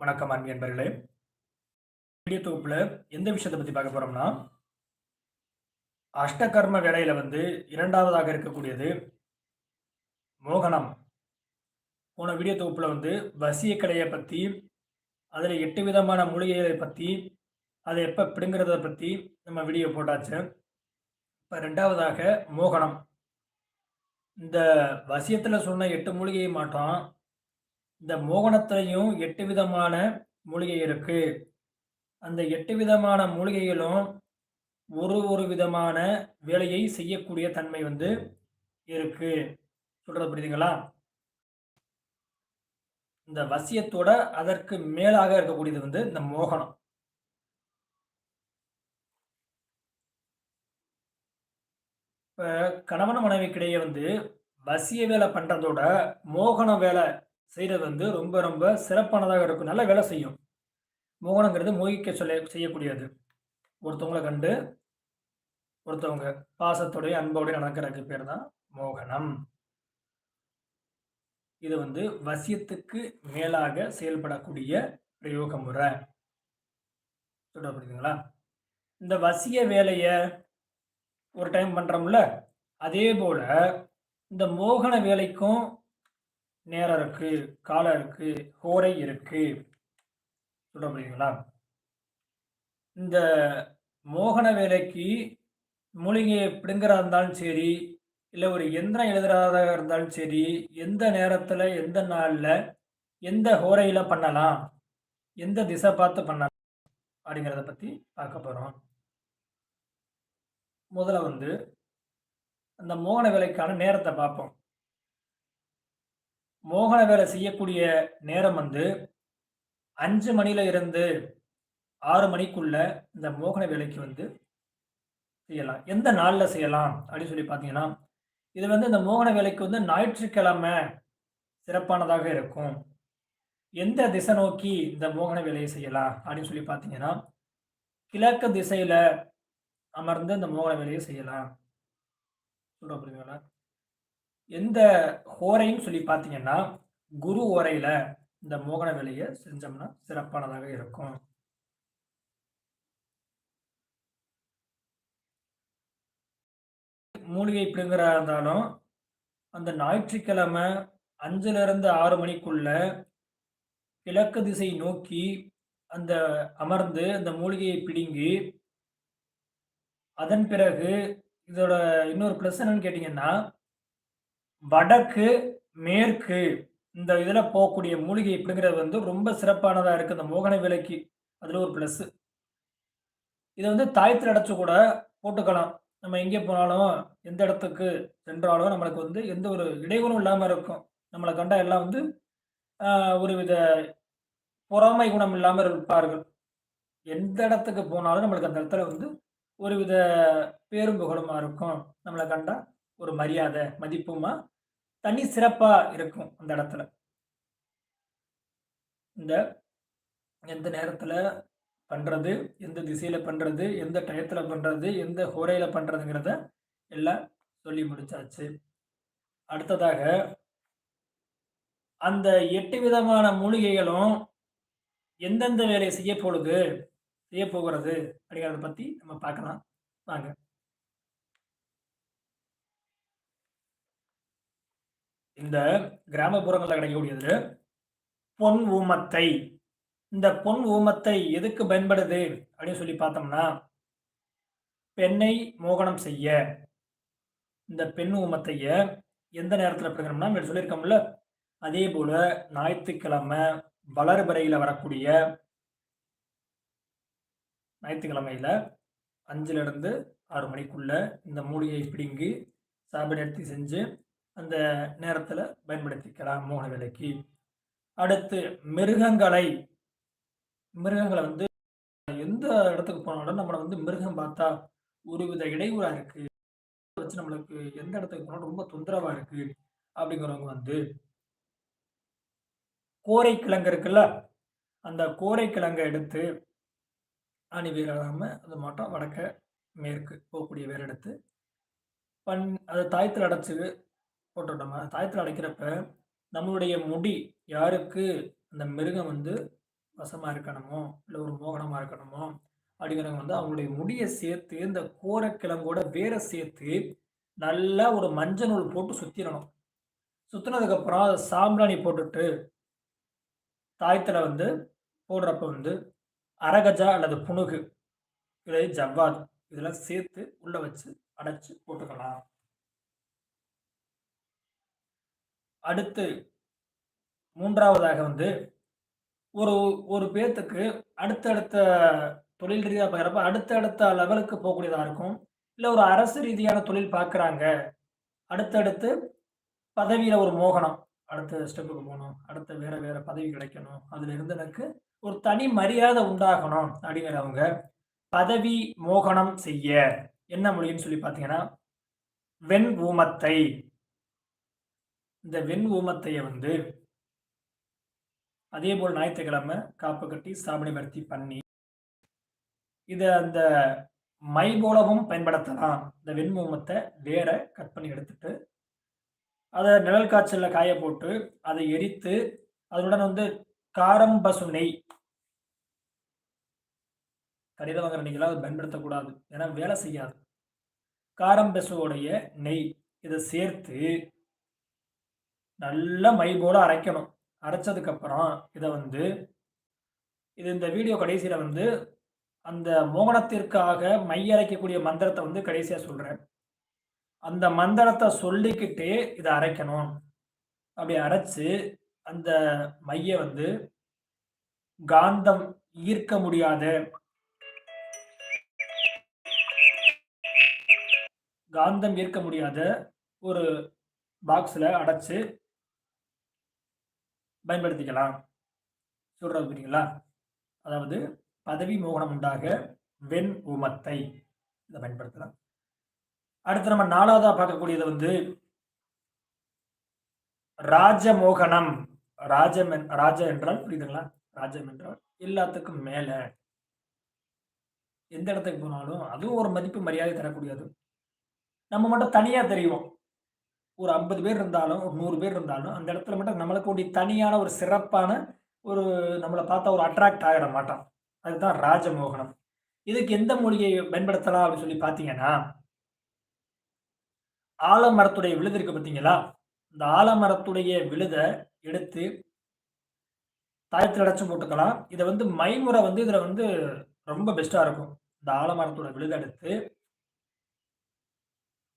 வணக்கம் அன்பு என்பர்களே. வீடியோ தொகுப்புல எந்த விஷயத்தை பற்றி பார்க்க போகிறோம்னா அஷ்டகர்ம வேலையில் வந்து இரண்டாவதாக இருக்கக்கூடியது மோகனம். போன வீடியோ தொகுப்புல வந்து வசிய கடையை பற்றி அதில் எட்டு விதமான மூலிகைகளை பற்றி அதை எப்போ பிடுங்கிறத பற்றி நம்ம வீடியோ போட்டாச்சு. இப்போ ரெண்டாவதாக மோகனம். இந்த வசியத்தில் சொன்ன எட்டு மூலிகையை மாட்டோம் இந்த மோகனத்திலையும் எட்டு விதமான மூலிகை இருக்கு. அந்த எட்டு விதமான மூலிகைகளும் ஒரு ஒரு விதமான வேலையை செய்யக்கூடிய தன்மை வந்து இருக்கு. சொல்றது புரியுதுங்களா? இந்த வசியத்தோட அதற்கு மேலாக இருக்கக்கூடியது வந்து இந்த மோகனம். இப்போ கணவன் மனைவிக்கிடையே வந்து வசிய வேலை பண்றதோட மோகன வேலை செய்கிறது வந்து ரொம்ப ரொம்ப சிறப்பானதாக இருக்கும். நல்ல வேலை செய்யும். மோகனங்கிறது மோகிக்க சொல்ல செய்யக்கூடியது. ஒருத்தவங்களை கண்டு ஒருத்தவங்க பாசத்தோடைய அன்போடைய நடக்கிறதுக்கு பேர் தான் மோகனம். இது வந்து வசியத்துக்கு மேலாக செயல்படக்கூடிய பிரயோக முறை. சொல்லப்படுதுங்களா இந்த வசிய வேலையை ஒரு டைம் பண்ணுறோம்ல அதே போல் இந்த மோகன வேலைக்கும் நேரம் இருக்கு காலம் இருக்கு ஹோரை இருக்கு. சொல்ல முடியுங்களா? இந்த மோகன வேலைக்கு மூலிகையை பிடுங்கிறதா இருந்தாலும் சரி இல்லை ஒரு எந்திரம் எழுதுறதாக இருந்தாலும் சரி எந்த நேரத்தில் எந்த நாளில் எந்த ஹோரையில் பண்ணலாம் எந்த திசை பார்த்து பண்ணலாம் அப்படிங்கிறத பற்றி பார்க்க போகிறோம் முதல்ல வந்து அந்த மோகன வேலைக்கான நேரத்தை பார்ப்போம். மோகன வேலை செய்யக்கூடிய நேரம் வந்து அஞ்சு மணில இருந்து ஆறு மணிக்குள்ள இந்த மோகன வேலைக்கு வந்து செய்யலாம். எந்த நாளில் செய்யலாம் அப்படின்னு சொல்லி பார்த்தீங்கன்னா இது வந்து இந்த மோகன வேலைக்கு வந்து ஞாயிற்றுக்கிழமை சிறப்பானதாக இருக்கும். எந்த திசை நோக்கி இந்த மோகன வேலையை செய்யலாம் அப்படின்னு சொல்லி பார்த்தீங்கன்னா கிழக்கு திசையில் அமர்ந்து இந்த மோகன வேலையை செய்யலாம். சொல்ற புரியுங்களா எந்த ஹோரையும் சொல்லி பார்த்தீங்கன்னா குரு ஓரையில் இந்த மோகன வேலையை செஞ்சோம்னா சிறப்பானதாக இருக்கும். மூலிகை பிடுங்குறா இருந்தாலும் அந்த ஞாயிற்றுக்கிழமை அஞ்சுலேருந்து ஆறு மணிக்குள்ள கிழக்கு திசை நோக்கி அந்த அமர்ந்து அந்த மூலிகையை பிடுங்கி அதன் பிறகு இதோட இன்னொரு ப்ளஸ் என்னன்னு கேட்டிங்கன்னா வடக்கு மேற்கு இந்த இதில் போகக்கூடிய மூலிகை இப்படிங்கிறது வந்து ரொம்ப சிறப்பானதாக இருக்குது இந்த மோகன விலைக்கு அதில் ஒரு ப்ளஸ்ஸு இதை வந்து தாயத்தில் அடைச்சு கூட போட்டுக்கலாம். நம்ம எங்கே போனாலும் எந்த இடத்துக்கு சென்றாலும் நம்மளுக்கு வந்து எந்த ஒரு இடைவெளும் இல்லாமல் இருக்கும். நம்மளை கண்டா எல்லாம் வந்து ஒரு வித பொறாமை குணம் இல்லாமல் இருப்பார்கள். எந்த இடத்துக்கு போனாலும் நம்மளுக்கு அந்த இடத்துல வந்து ஒரு வித பேரும் புகழுமா இருக்கும். நம்மளை கண்டா ஒரு மரியாதை மதிப்புமா தனி சிறப்பா இருக்கும் அந்த இடத்துல. இந்த எந்த நேரத்துல பண்றது எந்த திசையில பண்றது எந்த டயத்துல பண்றது எந்த ஹோரையில பண்றதுங்கிறத எல்லாம் சொல்லி முடிச்சாச்சு. அடுத்ததாக அந்த எட்டு விதமான மூலிகைகளும் எந்தெந்த வேலையை செய்ய போடுது செய்ய போகிறது அப்படிங்கிறத பத்தி நம்ம பார்க்கலாம். வாங்க. இந்த கிராமப்புறங்களில் கிடைக்கக்கூடியது பொன் ஊமத்தை. இந்த பொன் ஊமத்தை எதுக்கு பயன்படுது? அப்படின்னு சொல்லி பார்த்தோம்னா பெண்ணை மோகனம் செய்ய. இந்த பெண் ஊமத்தைய எந்த நேரத்தில் பிடுங்கணும்னா சொல்லியிருக்கோம்ல அதே போல ஞாயிற்றுக்கிழமை வளர்பிறையில் வரக்கூடிய ஞாயிற்றுக்கிழமையில அஞ்சுலேருந்து ஆறு மணிக்குள்ள இந்த மூலிகையை பிடுங்கி சாப்பிட எடுத்து செஞ்சு அந்த நேரத்தில் பயன்படுத்திக்கலாம் மோகன வேலைக்கு. அடுத்து மிருகங்களை. மிருகங்களை வந்து எந்த இடத்துக்கு போனாலும் நம்மளை வந்து மிருகம் பார்த்தா ஒரு வித இடையூறாக இருக்குது வச்சு நம்மளுக்கு எந்த இடத்துக்கு போனாலும் ரொம்ப தொந்தரவாக இருக்குது அப்படிங்கிறவங்க வந்து கோரை கிழங்கு இருக்குல்ல அந்த கோரை கிழங்கை எடுத்து அணிவீராம அது மட்டும் வடக்க மேற்கு போகக்கூடிய வேறு எடுத்து பண் அதை தாயத்தில் அடைச்சி போட்டுட்டோமா தாயத்தில் அடைக்கிறப்ப நம்மளுடைய முடி யாருக்கு அந்த மிருகம் வந்து வசமாக இருக்கணுமோ, இல்லை ஒரு மோகனமாக இருக்கணுமோ, அப்படிங்கிறவங்க வந்து அவங்களுடைய முடியை சேர்த்து, இந்த கோரக்கிழங்கோட வேரை சேர்த்து, நல்லா ஒரு மஞ்ச நூல் போட்டு சுற்றிடணும் சுற்றினதுக்கப்புறம் அதை சாம்பிராணி போட்டுட்டு தாயத்தில் வந்து போடுறப்ப வந்து அரகஜா அல்லது புனுகு, இல்லை ஜவ்வாது இதெல்லாம் சேர்த்து உள்ளே வச்சு அடைச்சி போட்டுக்கலாம். அடுத்து மூன்றாவதாக வந்து ஒரு ஒரு பேத்துக்கு அடுத்தடுத்த தொழில் ரீதியாக பார்க்குறப்ப, அடுத்தடுத்த லெவலுக்கு போகக்கூடியதாக இருக்கும். இல்லை ஒரு அரசு ரீதியான தொழில் பார்க்குறாங்க. அடுத்தடுத்து பதவியில் ஒரு மோகனம். அடுத்த ஸ்டெப்புக்கு போகணும் அடுத்த வேற வேற பதவி கிடைக்கணும். அதிலிருந்து எனக்கு ஒரு தனி மரியாதை உண்டாகணும் அப்படிங்கிறவங்க, பதவி மோகனம் செய்ய என்ன மொழின்னு சொல்லி பார்த்தீங்கன்னா, வெண் ஊமத்தை. இந்த வெண் ஊமத்தைய வந்து அதே போல் ஞாயிற்றுக்கிழமை காப்பு கட்டி, சாம்பிராணி பருத்தி பண்ணி இதை அந்த மை போலவும் பயன்படுத்தலாம். இந்த வெண் வேற கட் பண்ணி எடுத்துட்டு, அதை நிழல் காய்ச்சலில் காய போட்டு, அதை எரித்து, அதனுடன் வந்து காரம் பசு நெய் கடிதம் வாங்குற நெய்யெல்லாம் அதை பயன்படுத்தக்கூடாது. ஏன்னா வேலை செய்யாது. காரம் பசுவோடைய நெய் இதை சேர்த்து நல்லா மை போல அரைக்கணும். அரைச்சதுக்கப்புறம் இதை வந்து இது இந்த வீடியோ கடைசியில வந்து அந்த மோகனத்திற்காக மை அரைக்கக்கூடிய மந்திரத்தை வந்து கடைசியா சொல்றேன். அந்த மந்திரத்தை சொல்லிக்கிட்டே இதை அரைக்கணும். அப்படி அரைச்சு, அந்த மைய வந்து காந்தம் ஈர்க்க முடியாத காந்தம் ஈர்க்க முடியாத ஒரு பாக்ஸில் அடைச்சு பயன்படுத்திக்கலாம். சொல்றது புரியுங்களா அதாவது பதவி மோகனம் உண்டாக வெண் உமத்தை இதை பயன்படுத்தலாம். அடுத்து நம்ம நாலாவதா பார்க்கக்கூடியது வந்து ராஜமோகனம். ராஜம் ராஜ என்றால் புரியுதுங்களா? ராஜம் என்றால் எல்லாத்துக்கும் மேல. எந்த இடத்துக்கு போனாலும், அதுவும் ஒரு மதிப்பு, மரியாதை தரக்கூடியது. நம்ம மட்டும் தனியா தெரிவோம். ஒரு 50 பேர் இருந்தாலும், ஒரு நூறு பேர் இருந்தாலும், அந்த இடத்துல மட்டும் நம்மளுக்கு ஒரு தனியான ஒரு சிறப்பான ஒரு நம்மளை பார்த்தா ஒரு அட்ராக்ட் ஆகிட மாட்டான். அதுதான் ராஜமோகனம். இதுக்கு எந்த மொழியை பயன்படுத்தலாம் அப்படின்னு சொல்லி பார்த்தீங்கன்னா ஆலமரத்துடைய விழுது இருக்கு பார்த்தீங்களா? இந்த ஆலமரத்துடைய விழுதை எடுத்து தாயத்தில் அடைச்சும் போட்டுக்கலாம். இதை வந்து மைமுறை வந்து இதில் வந்து ரொம்ப பெஸ்ட்டாக இருக்கும். இந்த ஆலமரத்தோட விழுதை எடுத்து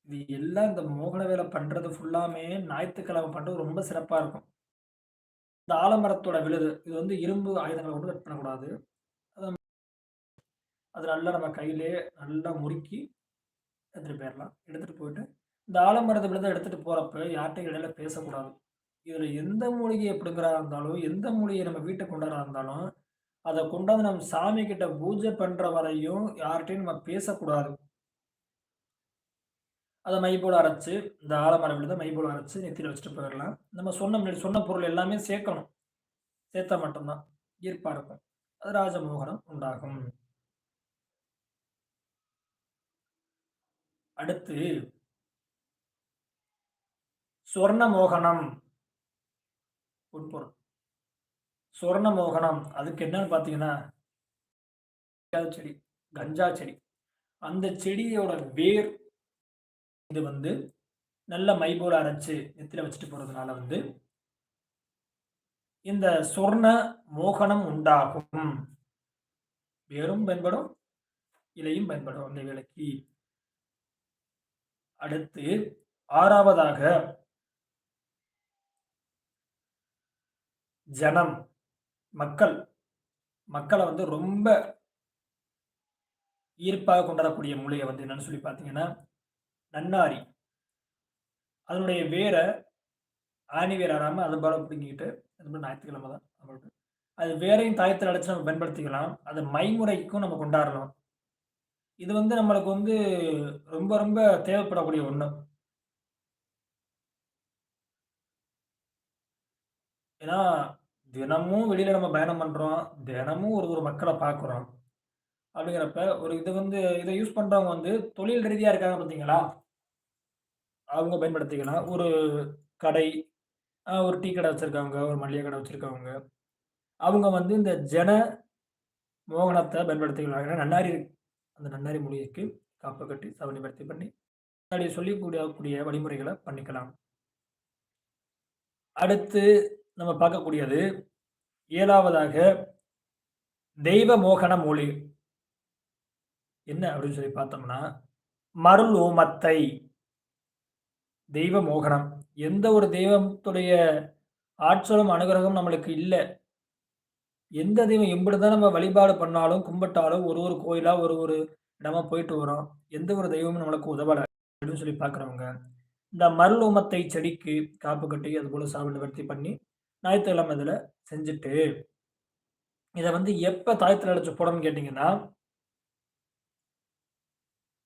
இது எல்லாம் இந்த மோகன வேலை பண்றது ஃபுல்லாமே ஞாயிற்றுக்கிழமை பண்றது ரொம்ப சிறப்பா இருக்கும். இந்த ஆலமரத்தோட விழுது, இது வந்து இரும்பு ஆயுதங்களை கொண்டு கட் பண்ணக்கூடாது. அது நல்லா நம்ம கையிலேயே நல்லா முறுக்கி எடுத்துட்டு போயிடலாம் எடுத்துட்டு போயிட்டு, இந்த ஆலமரத்தை விழுத எடுத்துட்டு போறப்ப யார்கிட்டையும் இடையில பேசக்கூடாது. இதுல எந்த மூலிகை பிடுங்குறதா இருந்தாலும், எந்த மூலிகைய நம்ம வீட்டை கொண்டாடா இருந்தாலும், அதை கொண்டாந்து நம்ம சாமி கிட்ட பூஜை பண்ற வரையும் யார்கிட்டையும் நம்ம பேசக்கூடாது. அதை மைபோல் அரைச்சு, இந்த ஆலமர விழுத மைப்போல் போல அரைச்சு வச்சுட்டு போயிடலாம் நம்ம சொன்ன முன்னாடி சொன்ன பொருள் எல்லாமே சேர்க்கணும். சேர்த்தா மட்டும்தான் ஈர்ப்பாக இருக்கும். அது ராஜமோகனம் உண்டாகும். அடுத்து சொர்ண மோகனம். உட்பொருள். சொர்ண மோகனம் அதுக்கு என்னன்னு பார்த்தீங்கன்னா செடி, கஞ்சா செடி. அந்த செடியோட வேர் இது வந்து நல்ல மைபோல் அரைச்சு நெத்தில வச்சுட்டு போறதுனால வந்து இந்த சொர்ண மோகனம் உண்டாகும். வேரும் பயன்படும், இலையும் பயன்படும் அந்த விளக்கி அடுத்து ஆறாவதாக ஜனம். மக்கள். மக்களை வந்து ரொம்ப ஈர்ப்பாக கொண்டாடக்கூடிய மூலிகை வந்து என்னன்னு சொல்லி பார்த்தீங்கன்னா, நன்னாரி. அதனுடைய வேரை ஆணி வேர் ஆறாம அது போல அது போல ஞாயிற்றுக்கிழமை தான் நம்மளுக்கு. அது வேரையும் தாயத்தில் அடைச்சு நம்ம பயன்படுத்திக்கலாம். அது மைமுறைக்கும் நம்ம கொண்டாடலாம். இது வந்து நம்மளுக்கு வந்து ரொம்ப ரொம்ப தேவைப்படக்கூடிய ஒண்ணு. ஏன்னா, தினமும் வெளியில நம்ம பயணம் பண்றோம். தினமும் ஒரு ஒரு மக்களை பார்க்குறோம். அப்படிங்கிறப்ப ஒரு இது வந்து இதை யூஸ் பண்றவங்க வந்து தொழில் ரீதியா இருக்காங்க பார்த்தீங்களா? அவங்க பயன்படுத்திக்கலாம். ஒரு கடை, ஒரு டீ கடை வச்சிருக்கவங்க, ஒரு மளிகை கடை வச்சிருக்கவங்க, அவங்க வந்து இந்த ஜன மோகனத்தை பயன்படுத்திக்கலாம். ஏன்னா நன்னாரி அந்த நன்னாரி மொழிக்கு காப்பு கட்டி சவனிவர்த்தி பண்ணி முன்னாடி சொல்லிக்கூடிய வழிமுறைகளை பண்ணிக்கலாம். அடுத்து நம்ம பார்க்கக்கூடியது ஏழாவதாக தெய்வ மோகன மொழி என்ன அப்படின்னு சொல்லி பார்த்தோம்னா, மருள் ஓமத்தை. தெய்வ மோகனம். எந்த ஒரு தெய்வத்துடைய ஆற்றலும், அனுகிரகம் நம்மளுக்கு இல்லை எந்த தெய்வம் எம்புட்டுதான் நம்ம வழிபாடு பண்ணாலும், கும்பிட்டாலும் ஒரு ஒரு கோயிலா, ஒரு ஒரு இடமா போயிட்டு வரோம். எந்த ஒரு தெய்வமும் நம்மளுக்கு உதவல அப்படின்னு சொல்லி பார்க்குறவங்க, இந்த மருளோமத்தை செடிக்கு காப்பு கட்டி, அது போல சாப்பிட நிவர்த்தி பண்ணி, ஞாயிற்றுக்கிழமை இதில செஞ்சுட்டு, இதை வந்து எப்ப தாயத்தில் அடைச்சு போடணும்னு கேட்டீங்கன்னா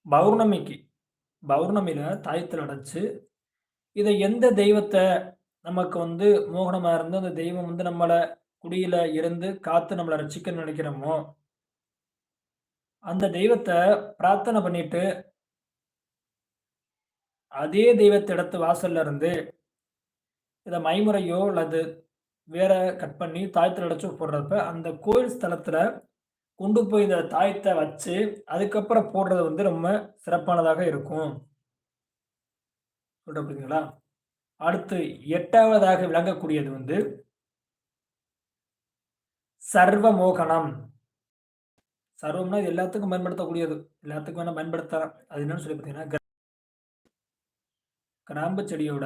பௌர்ணமிக்கு. பௌர்ணமியில தாயத்தில் அடைச்சு, இதை எந்த தெய்வத்தை நமக்கு வந்து மோகனமா இருந்து, அந்த தெய்வம் வந்து நம்மளை குடியில இருந்து காத்து நம்மளை ரசிக்க நினைக்கிறோமோ அந்த தெய்வத்தை பிரார்த்தனை பண்ணிட்டு அதே தெய்வத்தை இடத்து வாசல்ல இருந்து, இதை மைமுறையோ அல்லது வேற கட் பண்ணி தாயத்தில் அடைச்சு போடுறப்ப, அந்த கோயில் ஸ்தலத்துல கொண்டு போய் இந்த தாயத்தை வச்சு, அதுக்கப்புறம் போடுறது வந்து ரொம்ப சிறப்பானதாக இருக்கும். சொல்றேன் அடுத்து எட்டாவதாக விளங்கக்கூடியது வந்து சர்வ மோகனம். சர்வம்னா இது எல்லாத்துக்கும் பயன்படுத்தக்கூடியது. எல்லாத்துக்கும் வேணா பயன்படுத்தலாம். அது என்னன்னு சொல்லி பார்த்தீங்கன்னா, கிராம்பு செடியோட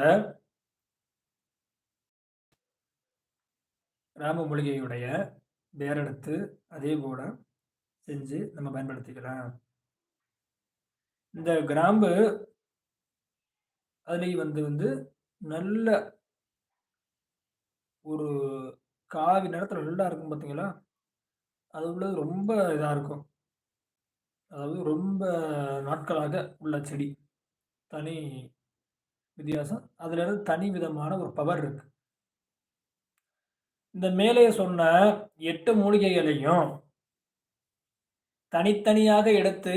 கிராம்பு மூலிகையுடைய வேர் எடுத்து, அதே போல செஞ்சு நம்ம பயன்படுத்திக்கலாம். இந்த கிராம்பு அதுலேயும் வந்து வந்து நல்ல ஒரு காவி நேரத்தில் நல்லா இருக்கும் பார்த்தீங்களா? அது உள்ளது ரொம்ப இதாக இருக்கும். அதாவது ரொம்ப நாட்களாக உள்ள செடி. தனி வித்தியாசம். அதுலேருந்து தனி விதமான ஒரு பவர் இருக்குது இந்த மேலே சொன்ன எட்டு மூலிகைகளையும் தனித்தனியாக எடுத்து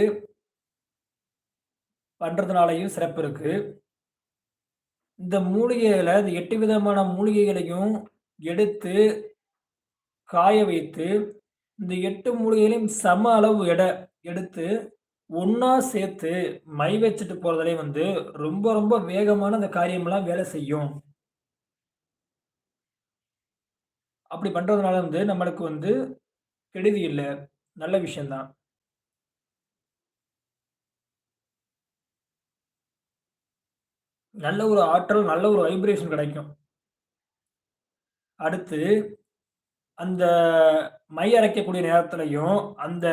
பண்ணுறதுனாலையும் சிறப்பு இருக்கு. இந்த மூலிகைகளை இந்த எட்டு விதமான மூலிகைகளையும் எடுத்து காய வைத்து, இந்த எட்டு மூலிகைகளையும் சம அளவு எடை எடுத்து, ஒன்றா சேர்த்து மை வச்சுட்டு போகிறதுலே வந்து ரொம்ப ரொம்ப வேகமான அந்த காரியமெல்லாம் வேலை செய்யும். அப்படி பண்றதுனால வந்து நம்மளுக்கு வந்து கெடுதி இல்லை நல்ல விஷயம்தான் நல்ல ஒரு ஆற்றல், நல்ல ஒரு வைப்ரேஷன் கிடைக்கும். அடுத்து, அந்த மை அரைக்கக்கூடிய நேரத்திலையும் அந்த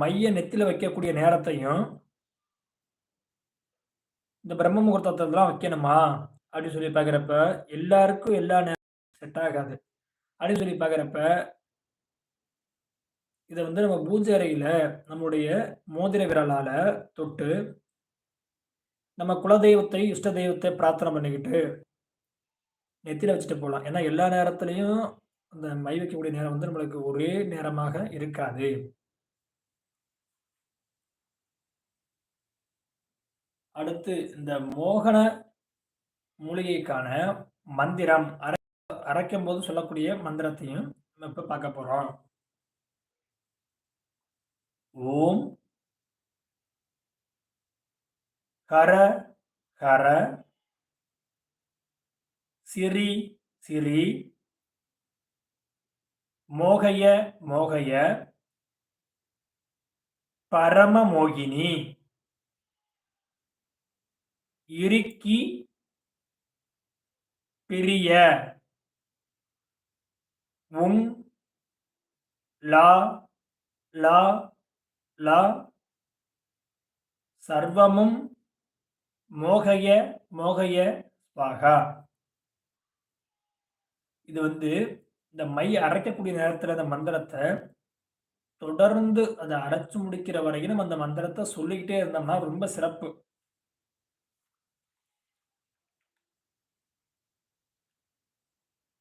மைய நெத்தில வைக்கக்கூடிய நேரத்தையும் இந்த பிரம்ம முகூர்த்தத்துல வைக்கணுமா? அப்படின்னு சொல்லி பார்க்குறப்ப எல்லாருக்கும் எல்லா நேரம் செட் ஆகாது. அப்படின்னு சொல்லி பார்க்குறப்ப இத வந்து நம்ம பூஜை அறையில் நம்முடைய மோதிர விரலால தொட்டு நம்ம குலதெய்வத்தை, இஷ்ட தெய்வத்தை பிரார்த்தனை பண்ணிக்கிட்டு நெத்தியில் வச்சுட்டு போலாம். ஏன்னா, எல்லா நேரத்திலயும் அந்த மை வைக்கக்கூடிய நேரம் வந்து நம்மளுக்கு ஒரே நேரமாக இருக்காது. அடுத்து இந்த மோகன மூலிகைக்கான மந்திரம் அரைக்கும் போது சொல்லக்கூடிய மந்திரத்தையும் நம்ம இப்போ பார்க்க போகிறோம் ஓம் கர கர சிரி சிரி மோகைய மோகைய பரமமோகினி இறுக்கி பிரிய உம் லா லா லா சர்வமும் மோகய மோகய ஸ்வாகா. இது வந்து இந்த மை அரைக்கக்கூடிய நேரத்தில் அந்த மந்திரத்தை தொடர்ந்து அதை அரைச்சு முடிக்கிற வரைக்கும் நம்ம அந்த மந்திரத்தை சொல்லிக்கிட்டே இருந்தோம்னா ரொம்ப சிறப்பு.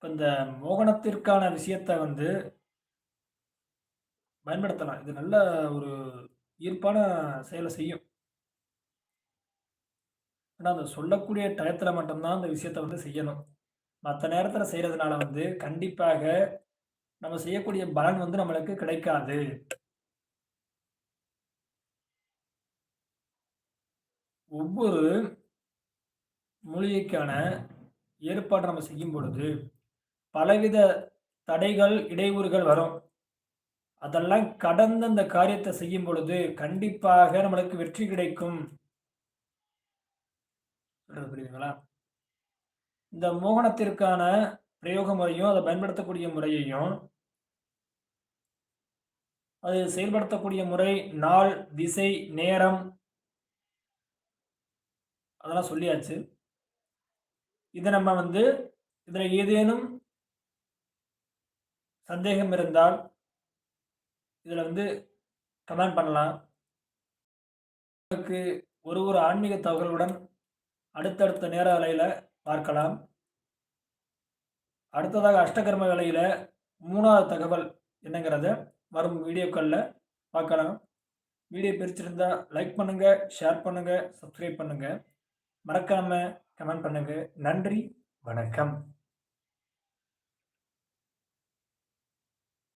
இந்த மோகனத்திற்கான விஷயத்த வந்து பயன்படுத்தலாம். இது நல்ல ஒரு ஈர்ப்பான செயலை செய்யும். ஆனால் அந்த சொல்லக்கூடிய டயத்தில் மட்டும்தான் அந்த விஷயத்த வந்து செய்யணும். மற்ற நேரத்தில் செய்கிறதுனால வந்து கண்டிப்பாக நம்ம செய்யக்கூடிய பலன் வந்து நம்மளுக்கு கிடைக்காது. ஒவ்வொரு மூலிகைக்கான ஏற்பாடு நம்ம செய்யும் பொழுது, பலவித தடைகள், இடையூறுகள் வரும். அதெல்லாம் கடந்து அந்த காரியத்தை செய்யும் பொழுது, கண்டிப்பாக நம்மளுக்கு வெற்றி கிடைக்கும். சொல்றது புரியுதுங்களா? இந்த மோகனத்திற்கான பிரயோக முறையும், அதை பயன்படுத்தக்கூடிய முறையையும் அது செயல்படுத்தக்கூடிய முறை, நாள், திசை, நேரம் அதெல்லாம் சொல்லியாச்சு. இதை நம்ம வந்து இதில் ஏதேனும் சந்தேகம் இருந்தால் இதில் வந்து கமெண்ட் பண்ணலாம். உங்களுக்கு ஒரு ஒரு ஆன்மீக தகவலுடன் அடுத்தடுத்த நேர வேலையில் பார்க்கலாம். அடுத்ததாக அஷ்டகர்ம வேலையில் மூணாவது தகவல் என்னங்கிறத வரும் வீடியோக்களில் பார்க்கலாம். வீடியோ பிரிச்சிருந்தா லைக் பண்ணுங்க, ஷேர் பண்ணுங்க, சப்ஸ்கிரைப் பண்ணுங்க. மறக்காம கமெண்ட் பண்ணுங்க. நன்றி, வணக்கம்.